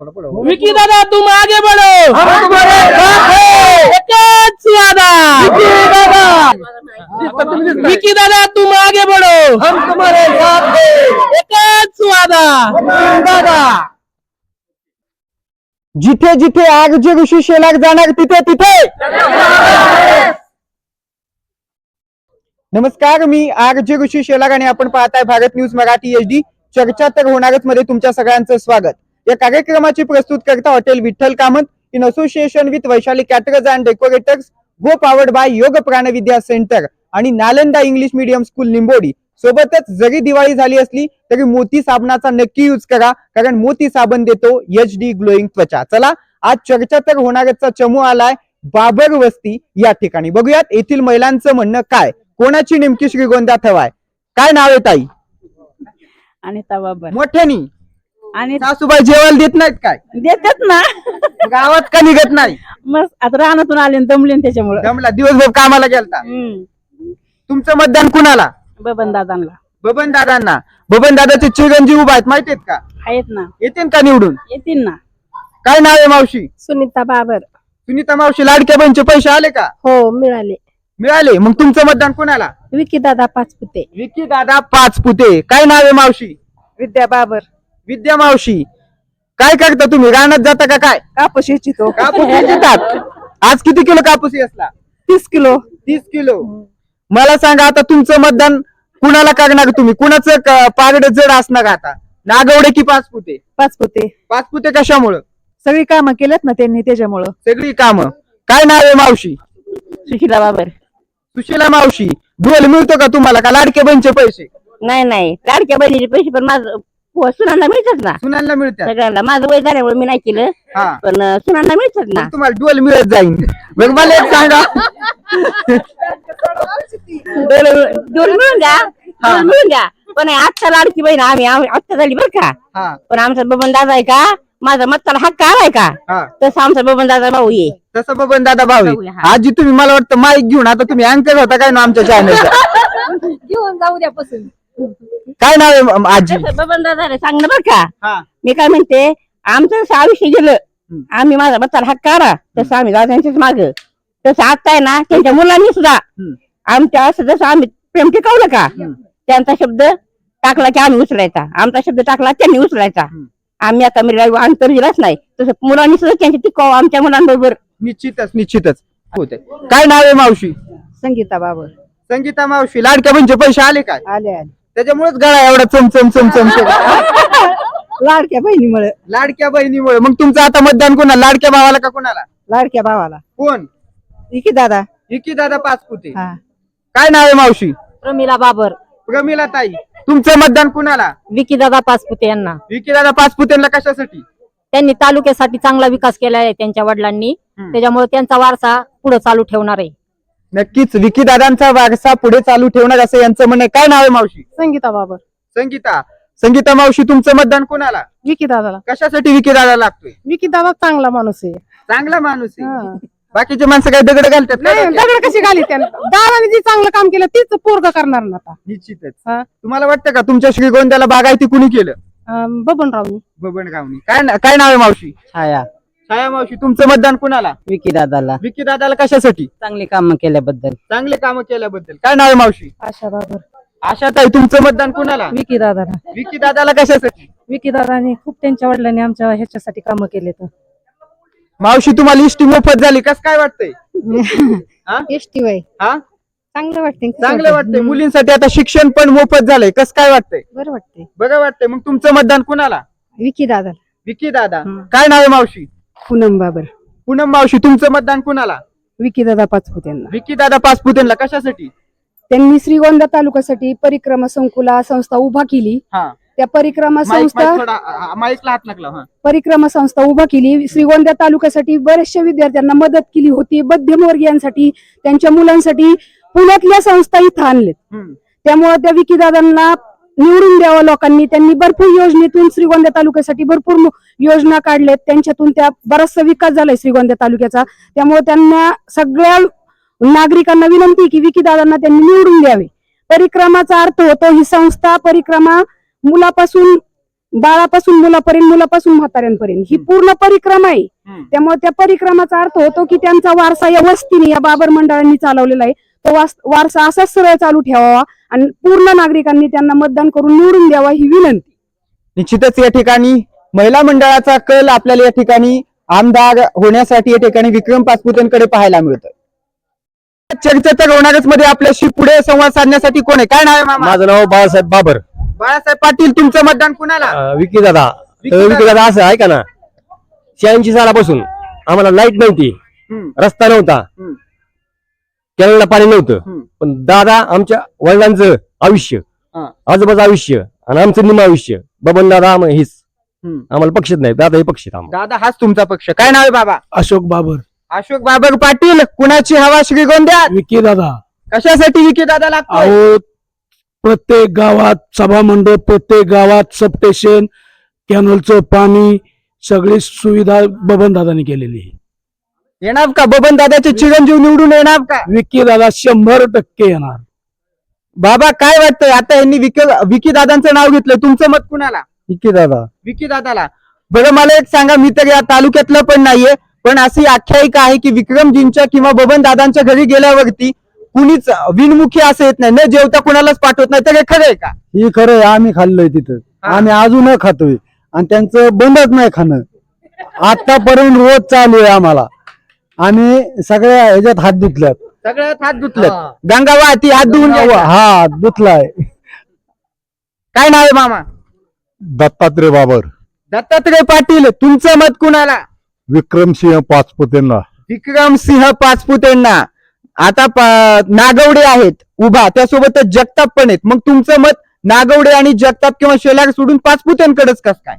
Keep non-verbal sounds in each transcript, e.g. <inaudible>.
विकी दादा तुम आगे बढ़ो हम तुम्हारे साथ हैं। एकच वादा विकी दादा. तुम आगे बढ़ो हम तुम्हारे साथ हैं। दादा. जिथे जिथे आग जे ऋषी शेलार जाणार तिथे तिथे. नमस्कार मी आर जे ऋषी शेलार आणि आपण पाहताय Bharat news Marathi H D. चर्चा तर होणारच मध्ये तुमच्या सगळ्यांचं स्वागत. या कार्यक्रमाची प्रस्तुत करता hotel Vitthal Kamat in association with Vaishali caterers and decorators co powered by Yog Pranvidya centre आणि Nalanda English medium school Nimbodi. सोबतच जरी दिवाळी झाली असली तरी मोती साबणाचा नक्की यूज करा कारण मोती साबण देतो एच डी ग्लोईंग त्वचा. चला आज चर्चा तर होणारचा चमू आलाय बाबर वस्ती या ठिकाणी. बघूयात येथील महिलांचं म्हणणं काय? कोणाची नेमकी श्रीगोंद्यात हवाय काय नाव आहे ताई? अनिता बाबर. मोठ्यानी. आणि सासूबाई जेवायला देत नाहीत काय? देतात ना. गावात का निघत नाही? मग आता रानातून आले आणि दमले त्याच्यामुळं. जमला दिवसभर कामाला गेलता. तुमचं मतदान कुणाला? बबन दादांना. बबन दादांना. बबन दादाचे चिरंजीव उभा आहेत माहितीत का? आहेत ना. येतील का निवडून? येतील ना. काय नाव आहे मावशी? सुनीता बाबर. सुनीता मावशी लाडक्या बहिणीचे पैसे आले का? हो मिळाले. मिळाले. मग तुमचं मतदान कोणाला? विकी दादा पाचपुते. विकी दादा पाच पुते काय नाव आहे मावशी? विद्या बाबर. विद्या मावशी काय करता तुम्ही? रानात जाता का काय? कापूस इच्छितो कापूस येतात? आज किती किलो कापूस असला तीस किलो. तीस किलो. मला सांगा आता तुमचं मतदान कुणाला करणार तुम्ही? कुणाचं पारड जड असणार आता? नागवडे की पाच पुते पाचपुते पाच पुते कशामुळं? सगळी कामं केलेत ना त्यांनी त्याच्यामुळं. सगळी कामं. काय नाव आहे मावशी? सुशिला बाबर. सुशीला मावशी डोल मिळतो का तुम्हाला? का लाडके बहिणीचे पैसे? नाही नाही. लाडक्या बहिणीचे पैसे पण माझं पो- सुनांना मिळतात ना. सुनांना मिळतात. सगळ्यांना. माझं वय झाल्यामुळे मी नाही केलं हा. पण अं, सुनांना मिळतात ना. तुम्हाला डोल मिळत जाईल मग मला एक सांगा. दोन दोन मिळून द्या. दोन मिळून द्या. पण आजचा लाडकी बहीण आम्ही आम्ही आत्ता झाली बरं का. हा. पण आमचा बबन दादा आहे का? माझा मत्ताला हक्क आलाय का? हा. तसं आमचा बबन दादा भाऊ ये तसं बबन दादा भाऊ. हा. आजी तुम्ही मला वाटतं माईक घेऊन आता तुम्ही अँकर होता काय ना आमच्या चॅनलचा <laughs> घेऊन जाऊ द्यापासून काय नाव आहे म- आजी? बबन दादा सांग ना बरं का. हा. मी काय म्हणते आमचं जसं आयुष्य गेलं. आम्ही माझा बच्चाला हक्क करा तसं आम्ही दादांच्याच माग. तसं आता आहे ना त्यांच्या मुलांनी सुद्धा. हम्म. आमच्या असं जसं आम्ही प्रेम टिकवलं का. त्यांचा शब्द टाकला की आम्ही उचलायचा. आमचा शब्द टाकला त्यांनी उचलायचा. हम्म. आम्ही आता मी अंतर दिलाच नाही. तसं मुलांनी सुद्धा त्यांची टिकाव आमच्या मुलांबरोबर. निश्चितच निश्चितच. होते काय नाव आहे मावशी? संगीता बाबर. संगीता मावशी लाडक्या बहिणीचे पैसे आले काय? आले आले. त्याच्यामुळेच गळा एवढा चमचम चमचम <laughs> लाडक्या बहिणीमुळे. लाडक्या बहिणीमुळे. मग तुमचं आता मतदान कोणाला? लाडक्या भावाला का कोणाला? लाडक्या भावाला. कोण? विकी दादा. विकी दादा पाचपुते. हा. काय नाव आहे मावशी? प्रमिला बाबर. प्रमिला ताई. तुमचं मतदान कुणाला? विकी दादा पाचपुते यांना. विकी दादा पाचपुतेला कशासाठी? त्यांनी तालुक्यासाठी चांगला विकास केला आहे त्यांच्या वडिलांनी. हम्म. त्याच्यामुळे त्यांचा वारसा पुढे चालू ठेवणार आहे. नक्कीच विकी दादांचा वारसा पुढे चालू ठेवणार असं यांचं म्हणणं आहे. काय नाव आहे मावशी? संगीता बाबर. संगीता. संगीता मावशी तुमचं मतदान कोणाला? विकी दादाला. कशासाठी विकी दादा लागतोय? विकी दादा चांगला माणूस आहे. चांगला माणूस आहे. हा. बाकीचे माणसं काय दगड घालतात का नाही डोक्यात? दगड कशी घाली त्यानं? दादाने जे चांगलं काम केलं तीच पोरग करणार ना आता. निश्चितच. हा. तुम्हाला वाटतं का तुमच्या श्रीगोंद्याला बागायती कुणी केलं? अं, बबनरावनी. बबनगावनी काय ना- काय नाव आहे मावशी? छाया. छाया मावशी तुमचं मतदान कुणाला? विकी दादाला. विकी दादाला कशासाठी? चांगली कामं केल्याबद्दल. चांगले कामं केल्याबद्दल. काय नाव आहे मावशी? आशा बाबर. आशा ताई तुमचं मतदान कुणाला? विकी दादाला. विकी दादाला कशासाठी? विकी दादाने खूप त्यांच्या वडिलांनी आमच्या ह्याच्यासाठी कामं केले मावशी तुम्हाला इष्टी मोफत झाली. कस काय वाटतंय? <laughs> हा? एसटी वय हा? चांगलं वाटते चांगलं वाटतंय. मुलींसाठी आता शिक्षण पण मोफत झालंय. कस काय वाटतंय? बरं वाटते बघा वाटतंय. मग तुमचं मतदान कुणाला? विकी दादा विकी दादा. हम्म. काय नाव आहे मावशी? पूनम बाबर. पूनम मावशी तुमचं मतदान कुणाला? विकी दादा पाचपुत यांना विकी दादा पाचपुतेनला कशासाठी? त्यांनी श्रीगोंदा तालुक्यासाठी परिक्रमा संकुला संस्था उभा केली. हा. त्या परिक्रमा माईक- संस्था माईक थोडा आ- माईकला हात लागला हा. परिक्रमा संस्था उभा केली. श्रीगोंदा तालुक्यासाठी बऱ्याचशा विद्यार्थ्यांना मदत केली होती. मध्यमवर्गीयांसाठी त्यांच्या मुलांसाठी पुण्यातल्या संस्था इथं आणलेत. हम्म. त्यामुळे त्या विकीदादांना निवडून द्यावं लोकांनी. त्यांनी भरपूर योजनेतून श्रीगोंदा तालुक्यासाठी भरपूर योजना काढल्यात. त्यांच्यातून त्या बराचसा विकास झालाय श्रीगोंदा तालुक्याचा. त्यामुळे त्यांना सगळ्या नागरिकांना विनंती की विकीदादांना त्यांनी निवडून द्यावे. परिक्रमाचा अर्थ होतो ही संस्था परिक्रमा मुलापासून बाळापासून मुलापर्यंत मुलापासून म्हाताऱ्यांपर्यंत. ही पूर्ण परिक्रमा आहे. त्यामुळे त्या परिक्रमाचा अर्थ होतो की त्यांचा वारसा या वस्तीने या बाबर मंडळांनी चालवलेला आहे. तो वारसा असाच सरळ चालू ठेवावा आणि पूर्ण नागरिकांनी त्यांना मतदान करून निवडून द्यावा ही विनंती. निश्चितच या ठिकाणी महिला मंडळाचा कल आपल्याला या ठिकाणी आमदार होण्यासाठी या ठिकाणी विक्रम पाचपुतेंकडे पाहायला मिळतं चर्चा तर होणारच मध्ये आपल्याशी पुढे संवाद साधण्यासाठी कोण आहे? काय नाव आहे मामा? माझं नाव बाळासाहेब बाबर. बाळासाहेब पाटील तुमचं मतदान कुणाला? विकी दादा. विकी दादा. विकी दादा असं ऐका ना. शहाऐंशी सालापासून आम्हाला लाइट नव्हती. हम्म, रस्ता नव्हता. हम्म. कॅनलला पाणी नव्हतं. पण दादा आमच्या वडिलांचं आयुष्य. आजोबाचं आयुष्य आणि आमचं निम आयुष्य बबन दादा आम- हेच. आम्हाला पक्षच नाही दादा हे पक्ष दादा हाच तुमचा पक्ष. काय नाव आहे बाबा? अशोक बाबर. अशोक बाबर पाटील कुणाची हवा श्रीगोंद्यात विकी दादा. कशासाठी विकी दादा लागतो प्रत्येक गावात सभा मंडप प्रत्येक गावात सबस्टेशन कॅनलचं पाणी सगळी सुविधा बबन दादाने केलेली आहे. येणार का? बबन दादाचे चिरंजीव निवडून येणार का? विकी दादा शंभर टक्के येणार. बाबा काय वाटतंय? आता यांनी विकी विकी दादांचं नाव घेतलं. तुमचं मत कुणाला? विकी दादा. विकी दादाला. बरं मला एक सांगा मी तर या तालुक्यातलं पण नाहीये पण अशी आख्यायिका आहे की विक्रमजींच्या किंवा बबन दादांच्या घरी गेल्यावरती कुणीच विनमुखी असं येत नाही. न जेवता कुणालाच पाठवत नाही. तर हे खरं आहे का? ही खरं आहे आम्ही खाल्लोय तिथं. हा. आम्ही अजून खातोय. आणि त्यांचं बंदच नाही खाणं. आतापर्यंत रोज चालू आहे आम्हाला. आम्ही सगळ्या ह्याच्यात हात धुतल्यात. सगळ्यात हात धुतलं गंगा वाहती हात धुवून घ्यायचा. हा धुतलाय. काय नाव आहे मामा? दत्तात्रय बाबर. दत्तात्रय पाटील तुमचं मत कुणाला? विक्रमसिंह पाचपुतेंना. विक्रमसिंह पाचपुतेंना. आता प- नागवडे आहेत उभा. त्यासोबतच जगताप पण आहेत. मग तुमचं मत नागवडे आणि जगताप किंवा शेलार सोडून पाचपुत्यांकडेच कस काय?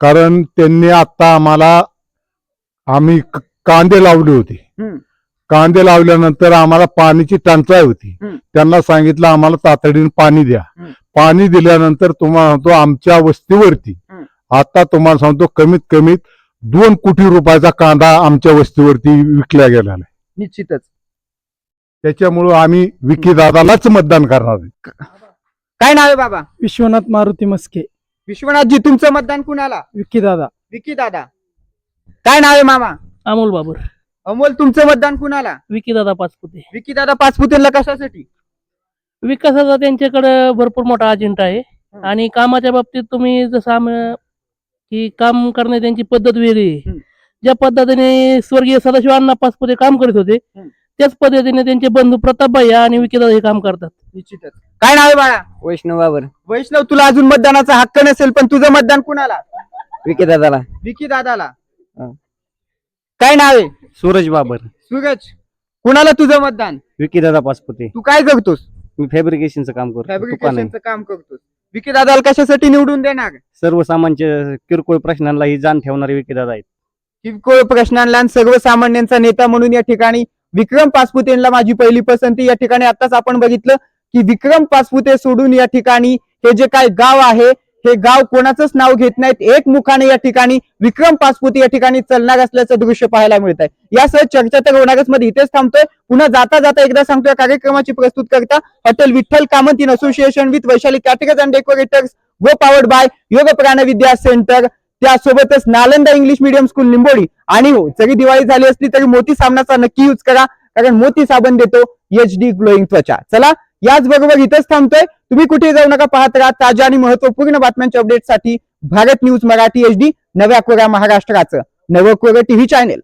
कारण त्यांनी आता आम्हाला आम्ही क- कांदे लावले होते. कांदे लावल्यानंतर आम्हाला पाण्याची टंचाई होती. त्यांना सांगितलं आम्हाला तातडीने पाणी द्या. पाणी दिल्यानंतर तुम्हाला सांगतो आमच्या वस्तीवरती. आता तुम्हाला सांगतो कमीत कमीत दोन कोटी रुपयाचा कांदा आमच्या वस्तीवरती विकला आहे. निश्चितच. त्याच्यामुळं आम्ही विकी दादालाच मतदान करणार आहे. काय नाव आहे बाबा? विश्वनाथ मारुती मस्के. विश्वनाथजी तुमचं मतदान कुणाला? विकी दादा. विकी दादा. काय नाव आहे मामा? अमोल बाबर. अमोल तुमचं मतदान कुणाला? विकी दादा पाचपुते. विकी दादा पाचपुतेला कशासाठी? विकासाचा त्यांच्याकडे भरपूर मोठा अजेंडा आहे. आणि कामाच्या बाबतीत तुम्ही जसं आम की काम करण्याची त्यांची पद्धत वेगळी आहे. हम्म. ज्या पद्धतीने स्वर्गीय सदाशिव अण्णा पाचपुते काम करत होते हम्म. त्याच पद्धतीने त्यांचे बंधू प्रताप भैया आणि विकीदादा हे काम करतात. निश्चितच. काय नाव आहे बाळा? वैष्णव बाबर. वैष्णव तुला अजून मतदानाचा हक्क नसेल पण तुझं मतदान कुणाला? विकी दादाला विकी दादाला हा. काय नाव आहे? सूरज बाबर. सूरज कुणाला तुझं मतदान? विकी दादा पाचपुते तू काय करतोस? मी फॅब्रिकेशनचं काम करतो. दुकान आहे. फॅब्रिकेशनचं काम करतोस. विकी दादाला कशासाठी निवडून देणार? सर्वसामान्य किरकोळ प्रश्नांना ही जाण ठेवणारे विकी दादा आहेत. किरकोळ प्रश्नांना आणि सर्वसामान्यांचा नेता म्हणून या ठिकाणी विक्रम पाचपुतेंना माझी पहिली पसंती. या ठिकाणी आताच आपण बघितलं की विक्रम पाचपुते सोडून या ठिकाणी हे जे काय गाव आहे हे गाव कोणाचंच नाव घेत नाहीत. एक मुखाने या ठिकाणी विक्रम पासपुती या ठिकाणी चालणार असल्याचं दृश्य पाहायला मिळत आहे यासह चर्चा तर होणारच मध्ये इथेच थांबतोय. पुन्हा जाता जाता एकदा सांगतोय या कार्यक्रमाची प्रस्तुत करता hotel Vitthal Kamat in association with Vaishali caterers and decorators. व powered by Yog Pran Vidya centre. त्यासोबतच Nalanda English medium school Nimbodi. आणि हो जरी दिवाळी झाली असली तरी मोती साबणाचा नक्की यूज करा कारण मोती साबण देतो एच डी ग्लोईंग त्वचा. चला याचबरोबर इथेच थांबतोय. तुम्ही कुठे जाऊ नका पाहत राहा ताज्या आणि महत्त्वपूर्ण बातम्यांच्या अपडेटसाठी Bharat news Marathi H D नव्या कोऱ्या महाराष्ट्राचं नवं कोरं टीव्ही चॅनेल